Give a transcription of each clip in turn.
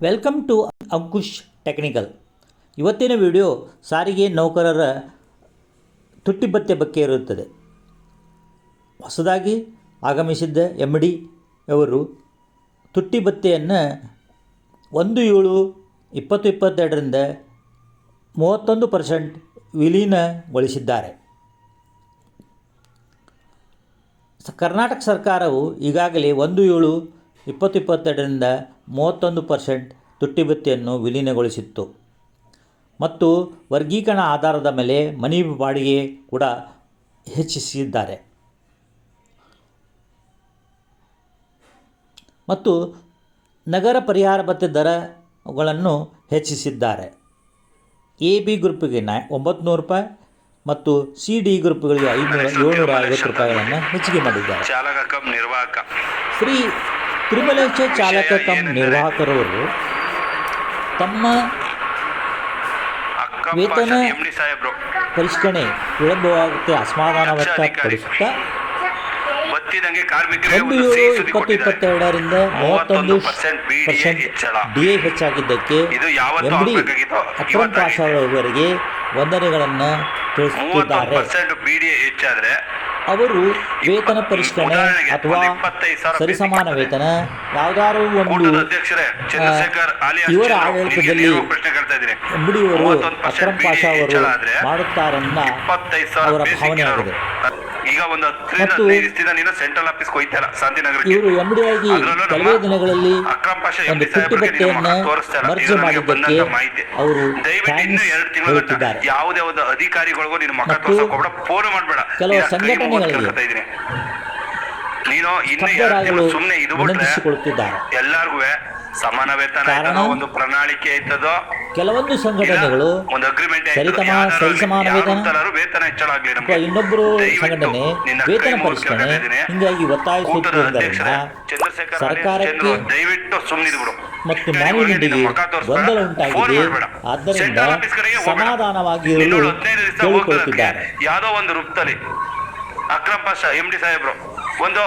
Welcome to Ankush technical ಇವತ್ತಿನ video ಸಾರಿಗೆ ನೌಕರರ ತುಟ್ಟಿಬತ್ತೆ ಬಗ್ಗೆ ಇರುತ್ತದೆ. ಹೊಸದಾಗಿ ಆಗಮಿಸಿದ್ದ ಎಂ ಡಿ ಅವರು ತುಟ್ಟಿ ಭತ್ಯೆಯನ್ನು ಒಂದು ಏಳು ಇಪ್ಪತ್ತು ಇಪ್ಪತ್ತೆರಡರಿಂದ ಮೂವತ್ತೊಂದು ಪರ್ಸೆಂಟ್ ವಿಲೀನಗೊಳಿಸಿದ್ದಾರೆ. ಕರ್ನಾಟಕ ಸರ್ಕಾರವು ಈಗಾಗಲೇ ಒಂದು ಏಳು ಇಪ್ಪತ್ತು ಇಪ್ಪತ್ತೆರಡರಿಂದ ಮೂವತ್ತೊಂದು ಪರ್ಸೆಂಟ್ ತುಟ್ಟಿ ಭತ್ಯೆಯನ್ನು ವಿಲೀನಗೊಳಿಸಿತ್ತು. ಮತ್ತು ವರ್ಗೀಕರಣ ಆಧಾರದ ಮೇಲೆ ಮನೆ ಬಾಡಿಗೆ ಕೂಡ ಹೆಚ್ಚಿಸಿದ್ದಾರೆ. ಮತ್ತು ನಗರ ಪರಿಹಾರ ಭತ್ಯೆ ದರಗಳನ್ನು ಹೆಚ್ಚಿಸಿದ್ದಾರೆ. ಎ ಬಿ ಗ್ರೂಪಿಗೆ ನಾ ರೂಪಾಯಿ ಮತ್ತು ಸಿ ಡಿ ಗ್ರೂಪ್ಗಳಿಗೆ ಐನೂರ ಏಳ್ನೂರ ಐವತ್ತು ರೂಪಾಯಿಗಳನ್ನು ಹೆಚ್ಚಿಗೆ ಮಾಡಿದ್ದಾರೆ. ಚಾಲಕ ಕಮ್ ತಿರುಮಲೇಶ ಚಾಲಕ ಕಂ ನಿರ್ವಾಹಕರವರು ತಮ್ಮ ವೇತನ ಪರಿಷ್ಕರಣೆ ವಿಳಂಬವಾಗುತ್ತೆ ಅಸಮಾಧಾನ ವ್ಯಕ್ತಪಡಿಸುತ್ತಾ. ಒಂದು ಏಳು ಇಪ್ಪತ್ತು ಇಪ್ಪತ್ತೆರಡರಿಂದ ಮೂವತ್ತೊಂದು ಪರ್ಸೆಂಟ್ ಡಿ ಎ ಹೆಚ್ಚಾಗಿದ್ದಕ್ಕೆ ಇದು ಯಾವತ್ತೂ ಎಂ ಡಿ ಅಕ್ರಮ್. ಪಾಷಾ ವಂದನೆಗಳನ್ನು ತಿಳಿಸುತ್ತಿದ್ದಾರೆ. ಪರ್ಸೆಂಟ್ ಬಿಡಿಎ ಹೆಚ್ಚಾದ್ರೆ ಅವರು ವೇತನ ಪರಿಷ್ಕರಣೆ ಅಥವಾ ಸರಿಸಮಾನ ವೇತನ ಯಾವ್ದಾದ್ರು ಒಂದು ಅಧ್ಯಕ್ಷರೇ ಚಂದ್ರಶೇಖರ್ ಆಲಿಯಾಸ್ ಇವರ ಆಡಳಿತದಲ್ಲಿ ಅಂಬಡಿಯವರು ಅಕ್ರಮ್ ಪಾಷಾ ಅವರು ಮಾಡುತ್ತಾರನ್ನ ಅವರ ಭಾವನೆ ಆಗಿದೆ. ಈಗ ಒಂದು ಹತ್ತರಿಂದ ಮತ್ತು ಹದಿನೈದು ಸೆಂಟ್ರಲ್ ಆಫೀಸ್ ಹೋಯ್ತಾರ ಶಾಂತಿನಗರಕ್ಕೆ ಇವರು ಎಂ ಡಿ ಆಗಿ ಅದ್ರಲ್ಲೂ ನಮ್ಮ ಕೆಲವೇ ದಿನಗಳಲ್ಲಿ ಅಕ್ರಮ್ ಪಾಷಾ ಒಂದು ಸಾಹೇಬ್ರಿಗೆ ತೋರಿಸ್ತಾ ಇಲ್ಲ. ಮರ್ಜಿ ಮಾಡಿದ್ದಕ್ಕೆ ಮಾಹಿತಿ. ಅವರು ದಯವಿಟ್ಟು ಇನ್ನು ಎರಡು ತಿಂಗಳ ಯಾವುದೇ ಒಂದು ಅಧಿಕಾರಿಗಳಿಗೂ ನಿನ್ನ ಮಕ್ಕ ಮತ್ತು ತೋರ್ಸಕ್ ಹೋಗ್ಬೇಡ ಫೋನ್ ಮಾಡ್ಬೇಡ ಕೆಲವು ನಿನ್ನ ಕೈ ಮುಗ್ದು ಸಂಘಟನೆಗಳಿಗೆ ಕೇಳ್ಕೊತಾ ಇದ್ದೀನಿ. ನೀನು ಇನ್ನು ಎರಡು ಸುಮ್ಮನೆ ಇದು ಬಿಟ್ರೆ ವಿನಂತಿಸಿಕೊಳ್ಳುತ್ತಿದ್ದಾರೆ ಎಲ್ಲಾರ್ಗು ಸಮಾನ ವೇತನ ಕಾರಣ? ಒಂದು ಪ್ರಣಾಳಿಕೆ ಆಯ್ತದೋ ಕೆಲವೊಂದು ಸಂಘಟನೆಗಳು ಒಂದು ಅಗ್ರಿಮೆಂಟ್ ಸರಿತಮ ಸರಿಸಮಾನ ವೇತನ? ಹೆಚ್ಚಳ ಆಗಲಿ ಅಥವಾ ಇನ್ನೊಬ್ಬರು ಸಂಘಟನೆ ವೇತನ ಪರಿಷ್ಕರಣೆ. ಹಿಂಗಾಗಿ ಒತ್ತಾಯಿಸುತ್ತಿರುವುದರಿಂದ ಸರ್ಕಾರಕ್ಕೆ ಚಂದ್ರು, ದಯವಿಟ್ಟು ಸುಮ್ಮನಿದ್ಬಿಡು ಮತ್ತು ಮ್ಯಾನೇಜ್ಮೆಂಟ್ಗೆ ಗೊಂದಲ ಉಂಟಾಗಿದೆ. ಆದ್ದರಿಂದ ಸಮಾಧಾನವಾಗಿ ಕೇಳಿಕೊಳ್ಳುತ್ತಿದ್ದಾರೆ ಯಾವುದೋ ಒಂದು ರೂಪದಲ್ಲಿ ಅಕ್ರಮ್ ಪಾಷ ಎಂ ಡಿ ಸಾಹೇಬ್ರು. ಒಂದು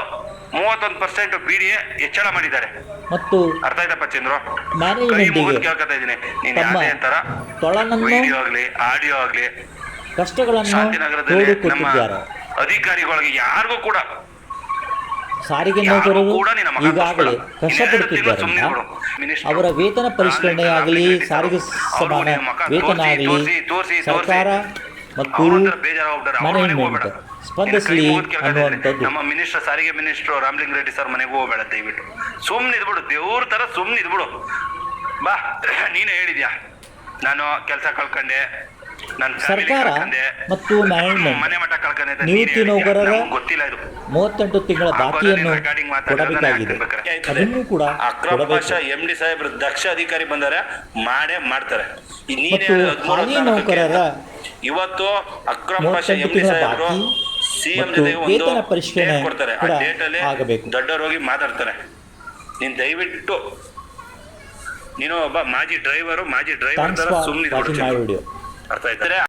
ಮೂವತ್ತೊಂದು ಪರ್ಸೆಂಟ್ ಬಿಡಿ ಹೆಚ್ಚಳ ಮಾಡಿದ್ದಾರೆ. ಮತ್ತು ಅರ್ಥ ಆಯ್ತಪ್ಪ ಚಂದ್ರು ಕೈ ಮುಗಿದು ಕೇಳ್ಕೊತಾ ಇದ್ದೀನಿ. ನೀನ್ ಯಾವುದೇ ತರ ವಿಡಿಯೋ ಆಗ್ಲಿ ಆಡಿಯೋ ಆಗ್ಲಿ ಕಷ್ಟಗಳನ್ನು ಶಾಂತಿನಗರದಲ್ಲಿ ನಮ್ಮ ಅಧಿಕಾರಿಗಳಿಗೆ ಯಾರಿಗೂ ಕೂಡ ಸಾರಿಗೆ ನೌಕರರು ಈಗಾಗಲೇ ಕಷ್ಟಪಡುತ್ತಿದ್ದರಿಂದ ಅವರ ವೇತನ ಪರಿಷ್ಕರಣೆ ಆಗಲಿ ಸಾರಿಗೆ ಸಮಾನ ವೇತನ ಆಗಲಿ. ಸರ್ಕಾರ ಮತ್ತು ಅವ್ರ ಸ್ಪಂದಿಸಲಿ. ಅನ್ನುವಂಥದ್ದು. ನಮ್ಮ ಮಿನಿಸ್ಟರ್ ಸಾರಿಗೆ ಮಿನಿಸ್ಟರ್ ರಾಮ್ಲಿಂಗ್ ರೆಡ್ಡಿ ಸರ್ ಮನೆಗೆ ಹೋಗ್ಬೇಡ ದಯವಿಟ್ಟು. ಸುಮ್ಮನೆ ಇದ್ಬಿಡು ದೇವ್ರ ತರ ಸುಮ್ಮನೆ ಇದ್ಬಿಡು. ಬಾ ನೀನೇ ಹೇಳಿದ್ಯಾ? ನಾನು ಕೆಲಸ ಕಳ್ಕೊಂಡೆ ನನ್ನ ಸರ್ಕಾರ ಮತ್ತು ಮನೆ ಮಠ ಕಳ್ಕೊಂಡೆ ನಿವೃತ್ತಿ ನೌಕರರ ಗೊತ್ತಿಲ್ಲ ಇದು. ಮೂವತ್ತೆಂಟು ತಿಂಗಳ ಬಾಕಿಯನ್ನು ಕೊಡಬೇಕಾಗಿದೆ. ಅದನ್ನು ಕೂಡ ಅಕ್ರಮ್ ಪಾಷಾ ಎಂ ಡಿ ಸಾಹೇಬ್ರು ದಕ್ಷ ಅಧಿಕಾರಿ ಬಂದರೆ ಮಾಡೇ ಮಾಡ್ತಾರೆ. ನೀನೇ ಮತ್ತು ಹಾಲಿ ನೌಕರರ ಇವತ್ತು ಅಕ್ರಮ ಮೂವತ್ತೆಂಟು ಎಂ ಡಿ ಸಾಹೇಬ್ರು ಮತ್ತು ಒಂದು ವೇತನ ಪರಿಷ್ಕರಣೆ ಆ ಕೂಡ ಹೋಗಿ ದೊಡ್ಡವರೋಗಿ ಮಾತಾಡ್ತಾರೆ. ನೀನ್ ದಯವಿಟ್ಟು ನೀನು ಒಬ್ಬ ಮಾಜಿ ಡ್ರೈವರು ಮಾಜಿ ಡ್ರೈವರ್ ಸುಮ್ಮನೆ ಅರ್ಥ ಆಯ್ತಾರೆ